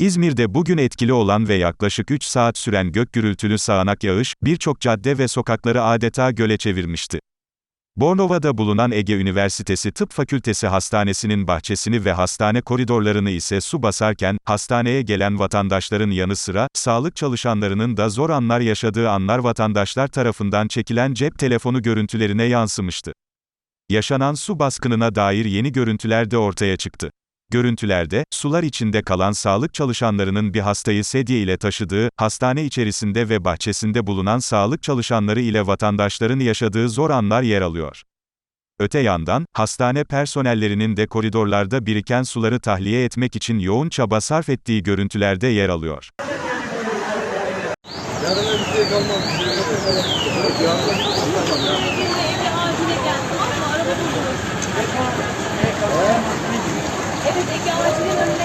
İzmir'de bugün etkili olan ve yaklaşık 3 saat süren gök gürültülü sağanak yağış, birçok cadde ve sokakları adeta göle çevirmişti. Bornova'da bulunan Ege Üniversitesi Tıp Fakültesi Hastanesi'nin bahçesini ve hastane koridorlarını ise su basarken, hastaneye gelen vatandaşların yanı sıra, sağlık çalışanlarının da zor anlar yaşadığı anlar vatandaşlar tarafından çekilen cep telefonu görüntülerine yansımıştı. Yaşanan su baskınına dair yeni görüntüler de ortaya çıktı. Görüntülerde, sular içinde kalan sağlık çalışanlarının bir hastayı sedye ile taşıdığı, hastane içerisinde ve bahçesinde bulunan sağlık çalışanları ile vatandaşların yaşadığı zor anlar yer alıyor. Öte yandan, hastane personellerinin de koridorlarda biriken suları tahliye etmek için yoğun çaba sarf ettiği görüntülerde yer alıyor. Kalmaz. Bir şey kalmaz. Everything going to the